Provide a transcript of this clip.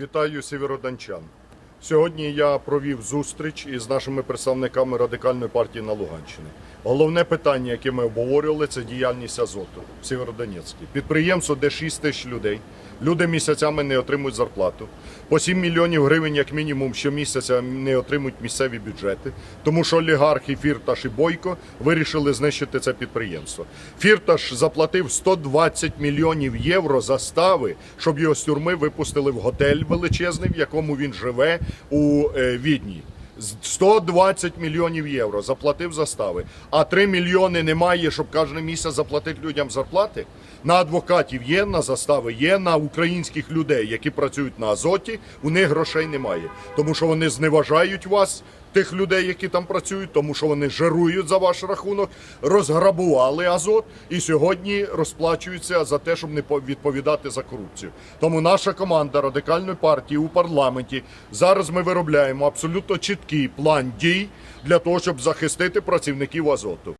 Вітаю сєвєродончан. Сьогодні я провів зустріч із нашими представниками радикальної партії на Луганщині. Головне питання, яке ми обговорювали, це діяльність Азоту в Сєвєродонецькій. Підприємство, де 6 тисяч людей. Люди місяцями не отримують зарплату. По 7 мільйонів гривень, як мінімум, щомісяця не отримують місцеві бюджети, тому що олігархи Фірташ і Бойко вирішили знищити це підприємство. Фірташ заплатив 120 мільйонів євро застави, щоб його з тюрми випустили в готель величезний, в якому він живе у е, Відні. З- 120 мільйонів євро заплатив застави, а 3 мільйони немає, щоб кожен місяць заплатити людям зарплати. На адвокатів є, на застави є, на українських людей, які працюють на азоті, у них грошей немає. Тому що вони зневажають вас, тих людей, які там працюють, тому що вони жирують за ваш рахунок, розграбували азот і сьогодні розплачуються за те, щоб не по- відповідати за корупцію. Тому наша команда радикальної партії у парламенті зараз ми виробляємо абсолютно чіткий план дій для того, щоб захистити працівників азоту.